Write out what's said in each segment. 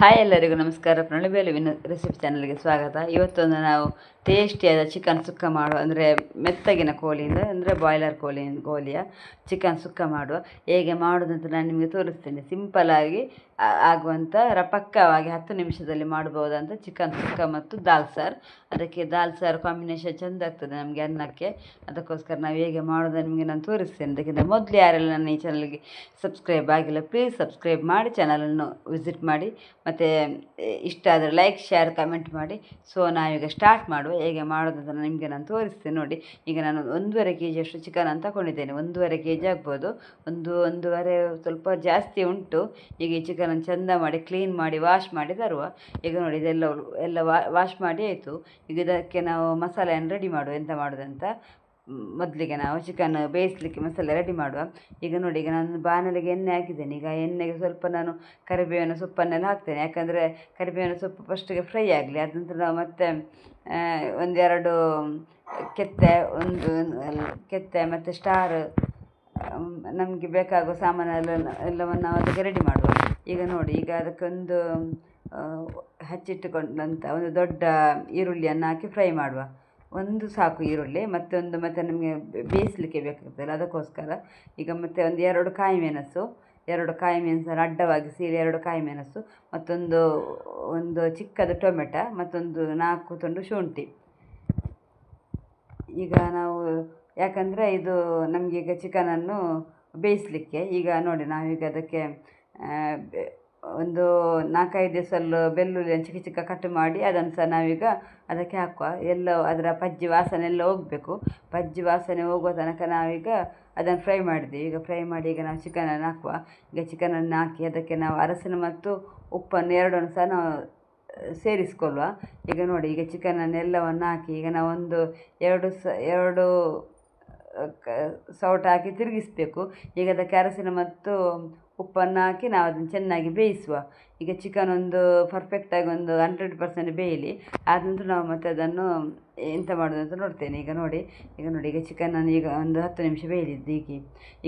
Hi ಎಲ್ಲರಿಗೂ ನಮಸ್ಕಾರ. ಪ್ರಣಬೇಲು ವಿನ ರೆಸಿಪಿ ಚಾನಲ್ಗೆ ಸ್ವಾಗತ. ಇವತ್ತೊಂದು ನಾವು ಟೇಸ್ಟಿಯಾದ ಚಿಕನ್ ಸುಕ್ಕ ಮಾಡುವ, ಅಂದರೆ ಮೆತ್ತಗಿನ ಕೋಳಿಯಿಂದ ಅಂದರೆ ಬಾಯ್ಲರ್ ಕೋಳಿ ಕೋಳಿಯ ಚಿಕನ್ ಸುಕ್ಕ ಮಾಡುವ. ಹೇಗೆ ಮಾಡೋದಂತ ನಾನು ನಿಮಗೆ ತೋರಿಸ್ತೇನೆ. ಸಿಂಪಲಾಗಿ ಆಗುವಂಥ ರಪಕ್ಕವಾಗಿ ಹತ್ತು ನಿಮಿಷದಲ್ಲಿ ಮಾಡ್ಬೋದಂತ ಚಿಕನ್ ಸುಕ್ಕ ಮತ್ತು ದಾಲ್ ಸಾರು. ಅದಕ್ಕೆ ದಾಲ್ ಸಾರು ಕಾಂಬಿನೇಷನ್ ಚೆಂದ ಆಗ್ತದೆ ನಮಗೆ ಅನ್ನಕ್ಕೆ. ಅದಕ್ಕೋಸ್ಕರ ನಾವು ಹೇಗೆ ಮಾಡೋದು ನಿಮಗೆ ನಾನು ತೋರಿಸ್ತೇನೆ. ಅದಕ್ಕಿಂತ ಮೊದಲು ಯಾರೆಲ್ಲ ನನ್ನ ಈ ಚಾನಲ್ಗೆ ಸಬ್ಸ್ಕ್ರೈಬ್ ಆಗಿಲ್ಲ ಪ್ಲೀಸ್ ಸಬ್ಸ್ಕ್ರೈಬ್ ಮಾಡಿ ಚಾನಲನ್ನು ವಿಸಿಟ್ ಮಾಡಿ. ಮತ್ತು ಇಷ್ಟ ಆದರೆ ಲೈಕ್ ಶೇರ್ ಕಮೆಂಟ್ ಮಾಡಿ. ಸೊ ನಾವೀಗ ಸ್ಟಾರ್ಟ್ ಮಾಡುವ, ಹೇಗೆ ಮಾಡೋದಂತ ನಿಮಗೆ ನಾನು ತೋರಿಸ್ತೇನೆ ನೋಡಿ. ಈಗ ನಾನು ಒಂದೂವರೆ ಕೆ ಜಿಯಷ್ಟು ಚಿಕನ್ ಅಂತ ಕೊಂಡಿದ್ದೇನೆ ಒಂದೂವರೆ ಕೆ ಜಿ ಆಗ್ಬೋದು. ಒಂದು, ಒಂದೂವರೆ ಸ್ವಲ್ಪ ಜಾಸ್ತಿ ಉಂಟು. ಈಗ ಈ ಚಿಕನನ್ನು ಚಂದ ಮಾಡಿ ಕ್ಲೀನ್ ಮಾಡಿ ವಾಶ್ ಮಾಡಿ ತರುವ. ಈಗ ನೋಡಿ, ಇದೆಲ್ಲ ಎಲ್ಲ ವಾಶ್ ಮಾಡಿ ಆಯಿತು. ಈಗ ಇದಕ್ಕೆ ನಾವು ಮಸಾಲೆಯನ್ನು ರೆಡಿ ಮಾಡುವ. ಎಂತ ಮಾಡೋದಂತ ಮೊದಲಿಗೆ ನಾವು ಚಿಕನ್ ಬೇಯಿಸಲಿಕ್ಕೆ ಮಸಾಲೆ ರೆಡಿ ಮಾಡುವ. ಈಗ ನೋಡಿ, ಈಗ ನಾನು ಬಾಣಲಿಗೆ ಎಣ್ಣೆ ಹಾಕಿದ್ದೇನೆ. ಈಗ ಎಣ್ಣೆಗೆ ಸ್ವಲ್ಪ ನಾನು ಕರಿಬೇವಿನ ಸೊಪ್ಪನ್ನೆಲ್ಲ ಹಾಕ್ತೇನೆ. ಯಾಕಂದರೆ ಕರಿಬೇವಿನ ಸೊಪ್ಪು ಫಸ್ಟಿಗೆ ಫ್ರೈ ಆಗಲಿ ಅದ ನಾವು ಮತ್ತೆ ಒಂದೆರಡು ಕೆತ್ತೆ, ಒಂದು ಕೆತ್ತೆ ಮತ್ತು ಸ್ಟಾರ್ ನಮಗೆ ಬೇಕಾಗುವ ಸಾಮಾನೆಲ್ಲ, ಎಲ್ಲವನ್ನು ಅದಕ್ಕೆ ರೆಡಿ ಮಾಡುವ. ಈಗ ನೋಡಿ, ಈಗ ಅದಕ್ಕೊಂದು ಹಚ್ಚಿಟ್ಟುಕೊಂಡಂಥ ಒಂದು ದೊಡ್ಡ ಈರುಳ್ಳಿಯನ್ನು ಹಾಕಿ ಫ್ರೈ ಮಾಡುವ. ಒಂದು ಸಾಕು ಈರುಳ್ಳಿ, ಮತ್ತೊಂದು ಮತ್ತು ನಮಗೆ ಬೇಯಿಸಲಿಕ್ಕೆ ಬೇಕಾಗ್ತದಲ್ಲ, ಅದಕ್ಕೋಸ್ಕರ. ಈಗ ಮತ್ತು ಒಂದು ಎರಡು ಕಾಯಿ ಮೆಣಸು ಎರಡು ಕಾಯಿ ಮೆಣಸನ್ನು ಅಡ್ಡವಾಗಿ ಸೀರೆ ಎರಡು ಕಾಯಿ ಮೆಣಸು ಮತ್ತೊಂದು, ಒಂದು ಚಿಕ್ಕದು ಟೊಮೆಟೊ, ಮತ್ತೊಂದು ನಾಲ್ಕು ತುಂಡು ಶುಂಠಿ. ಈಗ ನಾವು, ಯಾಕಂದರೆ ಇದು ನಮಗೀಗ ಚಿಕನನ್ನು ಬೇಯಿಸಲಿಕ್ಕೆ, ಈಗ ನೋಡಿ ನಾವೀಗ ಅದಕ್ಕೆ ಒಂದು ನಾಲ್ಕೈದು ಸಲ್ಲು ಬೆಳ್ಳುಳ್ಳಿಯನ್ನು ಚಿಕ್ಕ ಚಿಕ್ಕ ಕಟ್ ಮಾಡಿ ಅದನ್ನು ಸಹ ನಾವೀಗ ಅದಕ್ಕೆ ಹಾಕುವ. ಎಲ್ಲ ಅದರ ಪಜ್ಜಿ ವಾಸನೆ ಎಲ್ಲ ಹೋಗಬೇಕು. ಪಜ್ಜಿ ವಾಸನೆ ಹೋಗುವ ತನಕ ನಾವೀಗ ಅದನ್ನು ಫ್ರೈ ಮಾಡಿದ್ವಿ. ಈಗ ಫ್ರೈ ಮಾಡಿ ಈಗ ನಾವು ಚಿಕನನ್ನು ಹಾಕುವ. ಈಗ ಚಿಕನನ್ನು ಹಾಕಿ ಅದಕ್ಕೆ ನಾವು ಅರಸಿನ ಮತ್ತು ಉಪ್ಪನ್ನು ಎರಡನ್ನು ಸಹ ನಾವು ಸೇರಿಸ್ಕೊಳ್ಳುವ. ಈಗ ನೋಡಿ, ಈಗ ಚಿಕನನ್ನು ಎಲ್ಲವನ್ನು ಹಾಕಿ ಈಗ ನಾವು ಒಂದು ಎರಡು ಸ, ಎರಡು ಸೌಟು ಹಾಕಿ ತಿರುಗಿಸ್ಬೇಕು. ಈಗ ಅದಕ್ಕೆ ಅರಸಿನ ಮತ್ತು ಉಪ್ಪನ್ನು ಹಾಕಿ ನಾವು ಅದನ್ನು ಚೆನ್ನಾಗಿ ಬೇಯಿಸುವ. ಈಗ ಚಿಕನ್ ಒಂದು ಪರ್ಫೆಕ್ಟಾಗಿ ಒಂದು ಹಂಡ್ರೆಡ್ ಪರ್ಸೆಂಟ್ ಬೇಯಲಿ. ಆದ ನಂತರ ನಾವು ಮತ್ತೆ ಅದನ್ನು ಎಂತ ಮಾಡೋದು ಅಂತ ನೋಡ್ತೇನೆ. ಈಗ ನೋಡಿ ಈಗ ನೋಡಿ ಈಗ ಚಿಕನನ್ನು ಈಗ ಒಂದು ಹತ್ತು ನಿಮಿಷ ಬೇಯಲಿದ್ದು ಈಗ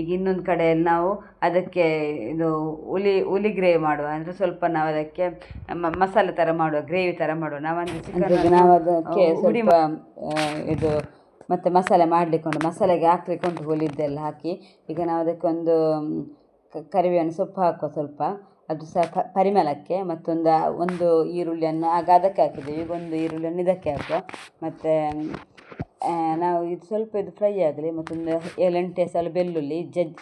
ಈಗ ಇನ್ನೊಂದು ಕಡೆಯಲ್ಲಿ ನಾವು ಅದಕ್ಕೆ ಇದು ಹುಲಿ ಹುಲಿ ಗ್ರೇವಿ ಮಾಡುವ. ಅಂದರೆ ಸ್ವಲ್ಪ ನಾವು ಅದಕ್ಕೆ ಮಸಾಲೆ ಥರ ಮಾಡುವ ಗ್ರೇವಿ ಥರ ಮಾಡುವ. ನಾವಂದರೆ ಚಿಕನ್ ನಾವು ಅದಕ್ಕೆ ಸ್ವಲ್ಪ ಇದು ಮತ್ತು ಮಸಾಲೆ ಮಾಡಲಿಕ್ಕೆ ಮಸಾಲೆಗೆ ಹಾಕ್ಲಿಕ್ಕೆ ಉಂಟು ಹುಲಿದ್ದೆಲ್ಲ ಹಾಕಿ. ಈಗ ನಾವು ಅದಕ್ಕೊಂದು ಕರಿಬೇವಿನ ಸೊಪ್ಪು ಹಾಕುವ ಸ್ವಲ್ಪ. ಅದು ಸಹ ಪರಿಮಳಕ್ಕೆ ಮತ್ತೊಂದು, ಒಂದು ಈರುಳ್ಳಿಯನ್ನು ಆಗ ಅದಕ್ಕೆ ಹಾಕಿದ್ದೇವೆ. ಈಗ ಒಂದು ಈರುಳ್ಳಿಯನ್ನು ಇದಕ್ಕೆ ಹಾಕುವ. ಮತ್ತು ನಾವು ಇದು ಸ್ವಲ್ಪ ಇದು ಫ್ರೈ ಆಗಲಿ, ಮತ್ತೊಂದು ಏಳೆಂಟು ಎಸಳು ಬೆಳ್ಳುಳ್ಳಿ ಜಜ್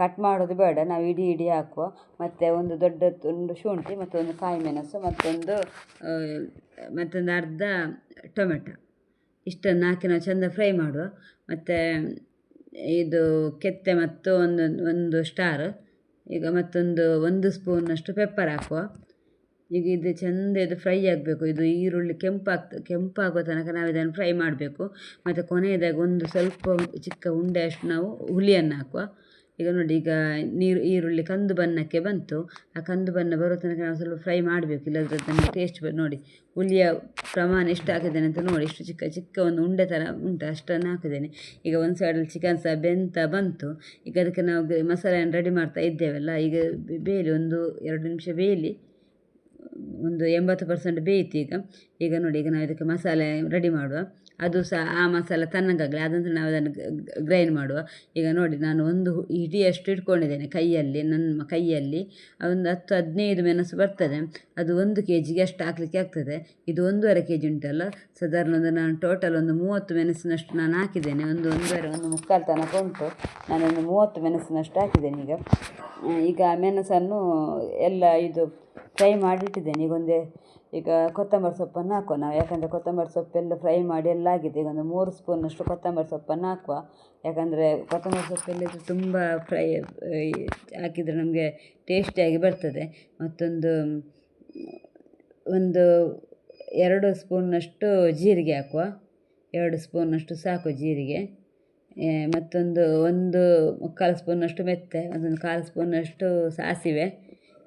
ಕಟ್ ಮಾಡೋದು ಬೇಡ. ನಾವು ಇಡೀ ಇಡೀ ಹಾಕುವ. ಮತ್ತು ಒಂದು ದೊಡ್ಡ ತುಂಡು ಶುಂಠಿ, ಮತ್ತೊಂದು ಕಾಯಿ ಮೆಣಸು ಮತ್ತೊಂದು ಮತ್ತೊಂದು ಅರ್ಧ ಟೊಮೆಟೊ. ಇಷ್ಟನ್ನು ಹಾಕಿ ನಾವು ಚೆಂದ ಫ್ರೈ ಮಾಡುವ. ಮತ್ತು, ಇದು ಕೆತ್ತೆ ಮತ್ತು ಒಂದು ಒಂದು ಸ್ಟಾರ್ ಈಗ ಮತ್ತೊಂದು ಒಂದು ಸ್ಪೂನಷ್ಟು ಪೆಪ್ಪರ್ ಹಾಕುವ. ಈಗ ಇದು ಚೆಂದ ಇದು ಫ್ರೈ ಆಗಬೇಕು. ಇದು ಈರುಳ್ಳಿ ಕೆಂಪಾಗ್ತ, ಕೆಂಪಾಗುವ ತನಕ ನಾವು ಇದನ್ನು ಫ್ರೈ ಮಾಡಬೇಕು. ಮತ್ತು ಕೊನೆಯದಾಗಿ ಒಂದು ಸ್ವಲ್ಪ ಚಿಕ್ಕ ಉಂಡೆಯಷ್ಟು ನಾವು ಹುಳಿಯನ್ನು ಹಾಕುವ. ಈಗ ನೋಡಿ, ಈಗ ನೀರು, ಈರುಳ್ಳಿ ಕಂದು ಬಣ್ಣಕ್ಕೆ ಬಂತು. ಆ ಕಂದು ಬಣ್ಣ ಬರೋ ತನಕ ನಾವು ಸ್ವಲ್ಪ ಫ್ರೈ ಮಾಡಬೇಕು. ಇಲ್ಲದ್ರೆ ಅದನ್ನು ಟೇಸ್ಟ್ ನೋಡಿ, ಹುಲಿಯ ಪ್ರಮಾಣ ಎಷ್ಟು ಹಾಕಿದ್ದೇನೆ ಅಂತ ನೋಡಿ, ಇಷ್ಟು ಚಿಕ್ಕ ಚಿಕ್ಕ ಒಂದು ಉಂಡೆ ಥರ ಉಂಟು. ಅಷ್ಟನ್ನು ಹಾಕಿದ್ದೇನೆ. ಈಗ ಒಂದು ಸೈಡಲ್ಲಿ ಚಿಕನ್ ಸಹ ಬೆಂತ ಬಂತು. ಈಗ ಅದಕ್ಕೆ ನಾವು ಮಸಾಲೆಯನ್ನು ರೆಡಿ ಮಾಡ್ತಾ ಇದ್ದೇವಲ್ಲ, ಈಗ ಬೇಯಲಿ, ಒಂದು ಎರಡು ನಿಮಿಷ ಬೇಯಲಿ. ಒಂದು ಎಂಬತ್ತು ಪರ್ಸೆಂಟ್ ಬೇಯಿತು ಈಗ. ಈಗ ನೋಡಿ, ಈಗ ನಾವು ಇದಕ್ಕೆ ಮಸಾಲೆ ರೆಡಿ ಮಾಡುವ. ಅದು ಸಹ ಆ ಮಸಾಲೆ ತಣ್ಣಗಾಗಲಿ ಆದ ನಂತರ ನಾವು ಅದನ್ನು ಗ್ರೈಂಡ್ ಮಾಡುವ. ಈಗ ನೋಡಿ, ನಾನು ಒಂದು ಹಿಡಿಯಷ್ಟು ಇಟ್ಕೊಂಡಿದ್ದೇನೆ ಕೈಯಲ್ಲಿ ನನ್ನ ಕೈಯಲ್ಲಿ. ಒಂದು ಹತ್ತು ಹದಿನೈದು ಮೆಣಸು ಬರ್ತದೆ. ಅದು ಒಂದು ಕೆ ಜಿಗೆ ಅಷ್ಟು ಹಾಕಲಿಕ್ಕೆ ಆಗ್ತದೆ. ಇದು ಒಂದೂವರೆ ಕೆ ಜಿ ಉಂಟಲ್ಲ? ಸಾಧಾರಣ ಒಂದು ನಾನು ಟೋಟಲ್ ಒಂದು ಮೂವತ್ತು ಮೆಣಸಿನಷ್ಟು ನಾನು ಹಾಕಿದ್ದೇನೆ. ಒಂದು ಒಂದೂವರೆ, ಒಂದು ಮುಕ್ಕಾಲು ತನಕ ಉಂಟು. ನಾನೊಂದು ಮೂವತ್ತು ಮೆಣಸಿನಷ್ಟು ಹಾಕಿದ್ದೇನೆ ಈಗ. ಈಗ ಮೆಣಸನ್ನು ಎಲ್ಲ ಇದು ಫ್ರೈ ಮಾಡಿಟ್ಟಿದ್ದೇನೆ. ಈಗ ಒಂದೇ ಈಗ ಕೊತ್ತಂಬರಿ ಸೊಪ್ಪನ್ನು ಹಾಕುವ. ನಾವು ಯಾಕಂದರೆ ಕೊತ್ತಂಬರಿ ಸೊಪ್ಪೆಲ್ಲ ಫ್ರೈ ಮಾಡಿ ಎಲ್ಲ ಆಗಿದೆ. ಈಗ ಒಂದು ಮೂರು ಸ್ಪೂನಷ್ಟು ಕೊತ್ತಂಬರಿ ಸೊಪ್ಪನ್ನು ಹಾಕುವ. ಯಾಕಂದರೆ ಕೊತ್ತಂಬರಿ ಸೊಪ್ಪೆಲ್ಲ ತುಂಬ ಫ್ರೈ ಹಾಕಿದರೆ ನಮಗೆ ಟೇಸ್ಟಿಯಾಗಿ ಬರ್ತದೆ. ಮತ್ತೊಂದು, ಒಂದು ಎರಡು ಸ್ಪೂನಷ್ಟು ಜೀರಿಗೆ ಹಾಕುವ. ಎರಡು ಸ್ಪೂನಷ್ಟು ಸಾಕು ಜೀರಿಗೆ. ಮತ್ತೊಂದು ಒಂದು ಮುಕ್ಕಾಲು ಸ್ಪೂನಷ್ಟು ಮೆತ್ತೆ ಒಂದೊಂದು ಕಾಲು ಸ್ಪೂನಷ್ಟು ಸಾಸಿವೆ.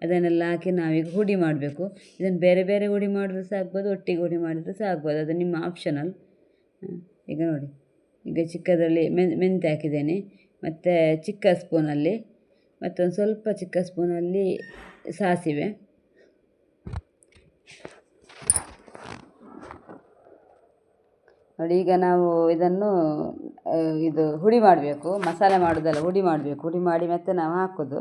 ಅದನ್ನೆಲ್ಲ ಹಾಕಿ ನಾವೀಗ ಹುಡಿ ಮಾಡಬೇಕು. ಇದನ್ನು ಬೇರೆ ಬೇರೆ ಹುಡಿ ಮಾಡಿದ್ರೂ ಸಹ ಆಗ್ಬೋದು ಒಟ್ಟಿಗೆ ಹುಡಿ ಮಾಡಿದ್ರೂ ಸಹ ಆಗ್ಬೋದು ಅದು ನಿಮ್ಮ ಆಪ್ಷನಲ್ ಈಗ ನೋಡಿ. ಈಗ ಚಿಕ್ಕದರಲ್ಲಿ ಮೆನ್, ಮೆಂತ್ಯ ಹಾಕಿದ್ದೇನೆ. ಮತ್ತು ಚಿಕ್ಕ ಸ್ಪೂನಲ್ಲಿ, ಮತ್ತೊಂದು ಸ್ವಲ್ಪ ಚಿಕ್ಕ ಸ್ಪೂನಲ್ಲಿ ಸಾಸಿವೆ. ನೋಡಿ, ಈಗ ನಾವು ಇದನ್ನು ಇದು ಹುಡಿ ಮಾಡಬೇಕು. ಮಸಾಲೆ ಮಾಡೋದಲ್ಲ, ಹುಡಿ ಮಾಡಬೇಕು. ಹುಡಿ ಮಾಡಿ ಮತ್ತೆ ನಾವು ಹಾಕೋದು.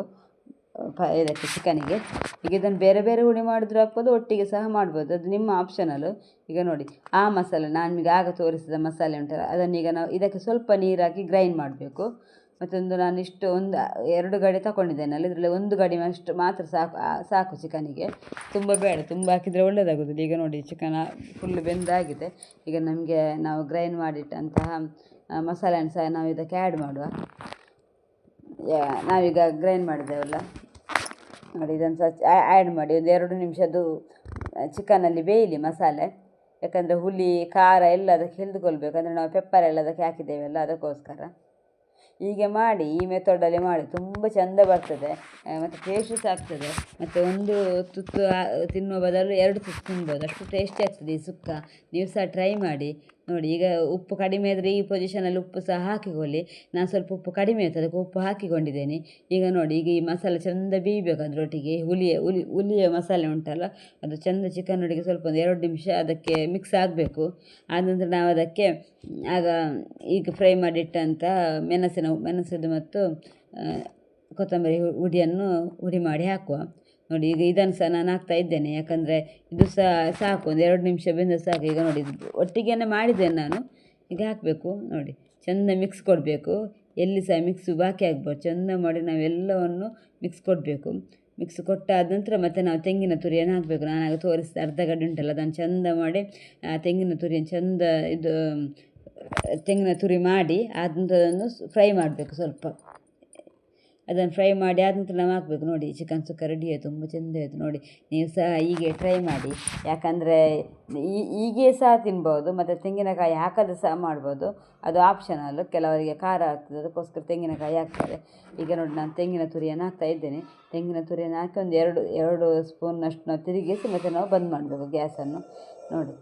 ಪ, ಇದಕ್ಕೆ ಚಿಕನಿಗೆ. ಈಗ ಇದನ್ನು ಬೇರೆ ಬೇರೆ ಹುಳಿ ಮಾಡಿದ್ರು ಹಾಕ್ಬೋದು, ಒಟ್ಟಿಗೆ ಸಹ ಮಾಡ್ಬೋದು. ಅದು ನಿಮ್ಮ ಆಪ್ಷನಲ್ಲು ಈಗ ನೋಡಿ, ಆ ಮಸಾಲೆ ನಾನು ನಿಮಗೆ ಆಗ ತೋರಿಸಿದ ಮಸಾಲೆ ಉಂಟಲ್ಲ ಅದನ್ನೀಗ ನಾವು ಇದಕ್ಕೆ ಸ್ವಲ್ಪ ನೀರು ಹಾಕಿ ಗ್ರೈಂಡ್ ಮಾಡಬೇಕು. ಮತ್ತೊಂದು ನಾನು ಇಷ್ಟು ಒಂದು, ಎರಡು ಗಡಿ ತಗೊಂಡಿದ್ದೇನಲ್ಲ ಇದರಲ್ಲಿ ಒಂದು ಗಡಿ ಅಷ್ಟು ಮಾತ್ರ ಸಾಕು ಸಾಕು ಚಿಕನಿಗೆ. ತುಂಬ ಬೇಡ, ತುಂಬ ಹಾಕಿದರೆ ಒಳ್ಳೆಯದಾಗುತ್ತದೆ ಈಗ ನೋಡಿ, ಚಿಕನ್ ಫುಲ್ ಬೆಂದಾಗಿದೆ. ಈಗ ನಮಗೆ ನಾವು ಗ್ರೈಂಡ್ ಮಾಡಿಟ್ಟಂತಹ ಮಸಾಲೆಯನ್ನು ಸಹ ನಾವು ಇದಕ್ಕೆ ಆ್ಯಡ್ ಮಾಡುವ. ನಾವೀಗ ಗ್ರೈಂಡ್ ಮಾಡಿದ್ದೇವಲ್ಲ? ನೋಡಿ ಇದನ್ನು ಸಹ ಆ್ಯಡ್ ಮಾಡಿ, ಒಂದು ಎರಡು ನಿಮಿಷದ್ದು ಚಿಕನಲ್ಲಿ ಬೇಯಲಿ ಮಸಾಲೆ. ಯಾಕಂದರೆ ಹುಳಿ, ಖಾರ ಎಲ್ಲ ಅದಕ್ಕೆ ಹಿಡಿದುಕೊಳ್ಬೇಕು ಅಂದರೆ ನಾವು ಪೆಪ್ಪರ್ ಎಲ್ಲ ಅದಕ್ಕೆ ಹಾಕಿದ್ದೇವೆಲ್ಲ, ಅದಕ್ಕೋಸ್ಕರ. ಹೀಗೆ ಮಾಡಿ, ಈ ಮೆಥಡಲ್ಲಿ ಮಾಡಿ, ತುಂಬ ಚೆಂದ ಬರ್ತದೆ. ಮತ್ತು ಟೇಸ್ಟು ಸಹ ಆಗ್ತದೆ. ಮತ್ತು ಒಂದು ತುತ್ತು ತಿನ್ನುವ ಬದಲು ಎರಡು ತುತ್ತು ತಿನ್ಬೋದು. ಅಷ್ಟು ಟೇಸ್ಟಿ ಆಗ್ತದೆ ಈ ಸುಕ್ಕ. ನೀವು ಸಹ ಟ್ರೈ ಮಾಡಿ. ನೋಡಿ, ಈಗ ಉಪ್ಪು ಕಡಿಮೆ ಆದರೆ ಈ ಪೊಸಿಷನಲ್ಲಿ ಉಪ್ಪು ಸಹ ಹಾಕಿಕೊಳ್ಳಿ. ನಾನು ಸ್ವಲ್ಪ ಉಪ್ಪು ಕಡಿಮೆ ಇತ್ತು ಅದಕ್ಕೆ ಉಪ್ಪು ಹಾಕಿಕೊಂಡಿದ್ದೇನೆ. ಈಗ ನೋಡಿ, ಈಗ ಈ ಮಸಾಲೆ ಚೆಂದ ಬೇಯಬೇಕು ಅದರೊಟ್ಟಿಗೆ. ಹುಲಿಯ ಹುಲಿ ಹುಲಿಯ ಮಸಾಲೆ ಉಂಟಲ್ಲ, ಅದು ಚೆಂದ ಚಿಕನ್ ಒಟ್ಟಿಗೆ ಸ್ವಲ್ಪ ಒಂದು ಎರಡು ನಿಮಿಷ ಅದಕ್ಕೆ ಮಿಕ್ಸ್ ಆಗಬೇಕು. ಆದ ನಂತರ ನಾವು ಅದಕ್ಕೆ, ಆಗ ಈಗ ಫ್ರೈ ಮಾಡಿಟ್ಟಂಥ ಮೆಣಸಿನ ಮೆಣಸಿದ್ದು ಮತ್ತು ಕೊತ್ತಂಬರಿ ಹುಡಿಯನ್ನು ಹುಡಿ ಮಾಡಿ ಹಾಕುವ. ನೋಡಿ, ಈಗ ಇದನ್ನು ಸಹ ನಾನು ಹಾಕ್ತಾ ಇದ್ದೇನೆ. ಯಾಕಂದರೆ ಇದು ಸಹ ಸಾಕು, ಒಂದು ಎರಡು ನಿಮಿಷ ಬೆಂದ ಸಾಕು. ಈಗ ನೋಡಿ ಒಟ್ಟಿಗೆನೇ ಮಾಡಿದ್ದೇನೆ ನಾನು. ಈಗ ಹಾಕಬೇಕು, ನೋಡಿ. ಚೆಂದ ಮಿಕ್ಸ್ ಕೊಡಬೇಕು. ಎಲ್ಲಿ ಸಹ ಮಿಕ್ಸು ಬಾಕಿ ಆಗ್ಬೋದು. ಚೆಂದ ಮಾಡಿ ನಾವೆಲ್ಲವನ್ನು ಮಿಕ್ಸ್ ಕೊಡಬೇಕು. ಮಿಕ್ಸ್ ಕೊಟ್ಟಾದ ನಂತರ ಮತ್ತೆ ನಾವು ತೆಂಗಿನ ತುರಿಯನ್ನು ಹಾಕಬೇಕು. ನಾನು ಆಗ ತೋರಿಸಿದ, ಅರ್ಧ ಗಡ್ಡೆ ಉಂಟಲ್ಲ, ಅದನ್ನು ಚೆಂದ ಮಾಡಿ, ಆ, ತೆಂಗಿನ ತುರಿಯನ್ನು ಚೆಂದ ಇದು, ತೆಂಗಿನ ತುರಿ ಮಾಡಿ ಅದನ್ನು ಫ್ರೈ ಮಾಡಬೇಕು ಸ್ವಲ್ಪ. ಅದನ್ನು ಫ್ರೈ ಮಾಡಿ ಆದ ನಂತರ ನಾವು ಹಾಕಬೇಕು. ನೋಡಿ ಚಿಕನ್ ಸುಕ್ಕ ರೆಡಿ ಆಯಿತು, ತುಂಬ ಚೆಂದ ಆಯಿತು. ನೋಡಿ, ನೀವು ಸಹ ಹೀಗೆ ಟ್ರೈ ಮಾಡಿ. ಯಾಕಂದರೆ ಹೀಗೆ ಸಹ ತಿನ್ಬೋದು, ಮತ್ತು ತೆಂಗಿನಕಾಯಿ ಹಾಕದೆ ಸಹ ಮಾಡ್ಬೋದು. ಅದು ಆಪ್ಷನಲ್ ಕೆಲವರಿಗೆ ಖಾರ ಆಗ್ತದೆ, ಅದಕ್ಕೋಸ್ಕರ ತೆಂಗಿನಕಾಯಿ ಹಾಕ್ತಾರೆ. ಈಗ ನೋಡಿ, ನಾನು ತೆಂಗಿನ ತುರಿಯನ್ನು ಹಾಕ್ತಾ ಇದ್ದೇನೆ. ತೆಂಗಿನ ತುರಿಯನ್ನು ಹಾಕಿ ಒಂದು ಎರಡು ಎರಡು ಸ್ಪೂನ್ನಷ್ಟು ನಾವು ತಿರುಗಿಸಿ, ಮತ್ತು ನಾವು ಬಂದ್ ಮಾಡಬೇಕು ಗ್ಯಾಸನ್ನು ನೋಡಿ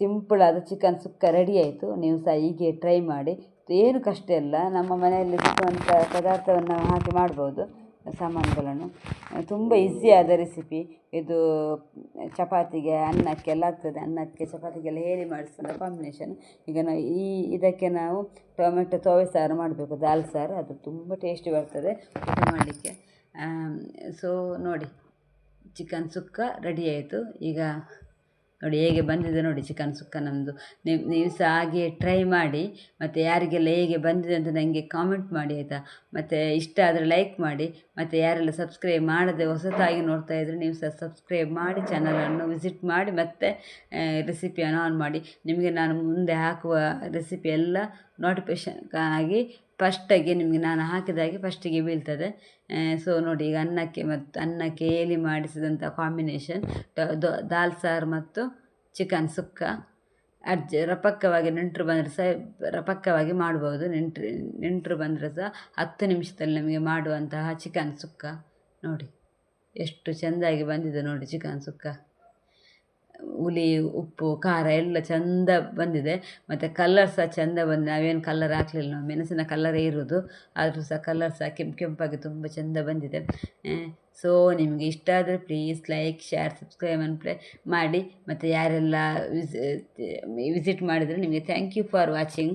ಸಿಂಪಲ್ ಆದ ಚಿಕನ್ ಸುಕ್ಕ ರೆಡಿ ಆಯಿತು. ನೀವು ಸಹ ಹೀಗೆ ಟ್ರೈ ಮಾಡಿ. ಏನು ಕಷ್ಟ ಇಲ್ಲ. ನಮ್ಮ ಮನೆಯಲ್ಲಿ ಸಿಗುವಂಥ ಪದಾರ್ಥವನ್ನು ಹಾಕಿ ಮಾಡ್ಬೋದು, ಸಾಮಾನುಗಳನ್ನು. ತುಂಬ ಈಸಿಯಾದ ರೆಸಿಪಿ ಇದು ಚಪಾತಿಗೆ ಅನ್ನಕ್ಕೆಲ್ಲ ಆಗ್ತದೆ. ಅನ್ನಕ್ಕೆ, ಚಪಾತಿಗೆಲ್ಲ ಹೇಳಿ ಮಾಡಿಸಿದ ಕಾಂಬಿನೇಷನ್ ಈಗ ನಾವು ಈ ಇದಕ್ಕೆ ನಾವು ಟೊಮೆಟೊ, ತೋವೆ ಸಾರು ಮಾಡಬೇಕು. ದಾಲ್ ಸಾರು. ಅದು ತುಂಬ ಟೇಸ್ಟಿ ಬರ್ತದೆ ಊಟ ಮಾಡಲಿಕ್ಕೆ. ಸೊ ನೋಡಿ ಚಿಕನ್ ಸುಕ್ಕ ರೆಡಿ ಆಯಿತು. ಈಗ ನೋಡಿ ಹೇಗೆ ಬಂದಿದೆ ನೋಡಿ ಚಿಕನ್ ಸುಕ್ಕ ನಮ್ಮದು ನೀವು ನೀವು ಸಹ ಹಾಗೆ ಟ್ರೈ ಮಾಡಿ, ಮತ್ತು ಯಾರಿಗೆಲ್ಲ ಹೇಗೆ ಬಂದಿದೆ ಅಂತ ನನಗೆ ಕಾಮೆಂಟ್ ಮಾಡಿ ಆಯಿತಾ? ಮತ್ತು ಇಷ್ಟ ಆದರೆ ಲೈಕ್ ಮಾಡಿ, ಮತ್ತು ಯಾರೆಲ್ಲ ಸಬ್ಸ್ಕ್ರೈಬ್ ಮಾಡದೆ ಹೊಸತಾಗಿ ನೋಡ್ತಾ ಇದ್ದರೆ ನೀವು ಸಹ ಸಬ್ಸ್ಕ್ರೈಬ್ ಮಾಡಿ ಚಾನಲನ್ನು ವಿಸಿಟ್ ಮಾಡಿ, ಮತ್ತು ರೆಸಿಪಿಯನ್ನು ಆನ್ ಮಾಡಿ. ನಿಮಗೆ ನಾನು ಮುಂದೆ ಹಾಕುವ ರೆಸಿಪಿ ಎಲ್ಲ ನೋಟಿಫಿಕೇಶನ್ ಆಗಿ ಫಸ್ಟಾಗಿ ನಿಮಗೆ ನಾನು ಹಾಕಿದಾಗೆ ಫಸ್ಟಿಗೆ ಬೀಳ್ತದೆ. ಸೊ ನೋಡಿ ಈಗ ಅನ್ನಕ್ಕೆ ಮತ್ತು ಅನ್ನಕ್ಕೆ ಏಲಿ ಮಾಡಿಸಿದಂಥ ಕಾಂಬಿನೇಷನ್ ದಾಲ್ ಸಾರು ಮತ್ತು ಚಿಕನ್ ಸುಕ್ಕ. ಅಡ್ಜ ರಪಕ್ಕವಾಗಿ ನೆಂಟರು ಬಂದರೆ ಸಹ ರಪಕ್ಕವಾಗಿ ಮಾಡ್ಬೋದು. ನೆಂಟ್ರು, ನೆಂಟರು ಬಂದರೆ ಸಹ ಹತ್ತು ನಿಮಿಷದಲ್ಲಿ ನಮಗೆ ಮಾಡುವಂತಹ ಚಿಕನ್ ಸುಕ್ಕ. ನೋಡಿ, ಎಷ್ಟು ಚೆಂದಾಗಿ ಬಂದಿದೆ ನೋಡಿ ಚಿಕನ್ ಸುಕ್ಕ. ಹುಳಿ, ಉಪ್ಪು, ಖಾರ ಎಲ್ಲ ಚೆಂದ ಬಂದಿದೆ. ಮತ್ತು ಕಲ್ಲರ್ ಸಹ ಚೆಂದ ಬಂದಿದೆ ನಾವೇನು ಕಲ್ಲರ್ ಹಾಕಲಿಲ್ಲ ನಾವು. ಮೆಣಸಿನ ಕಲ್ಲರೇ ಇರೋದು. ಆದರೂ ಸಹ ಕಲ್ಲರ್ ಸಹ ಕೆಂಪು ಕೆಂಪಾಗಿ ತುಂಬ ಚೆಂದ ಬಂದಿದೆ. ಸೊ ನಿಮಗೆ ಇಷ್ಟ ಆದರೆ ಪ್ಲೀಸ್ ಲೈಕ್ ಶೇರ್ ಸಬ್ಸ್ಕ್ರೈಬ್ ಅನ್ನು ಪ್ಲೇ ಮಾಡಿ. ಮತ್ತು ಯಾರೆಲ್ಲ ವಿಸಿಟ್ ಮಾಡಿದರೆ ನಿಮಗೆ ಥ್ಯಾಂಕ್ ಯು ಫಾರ್ ವಾಚಿಂಗ್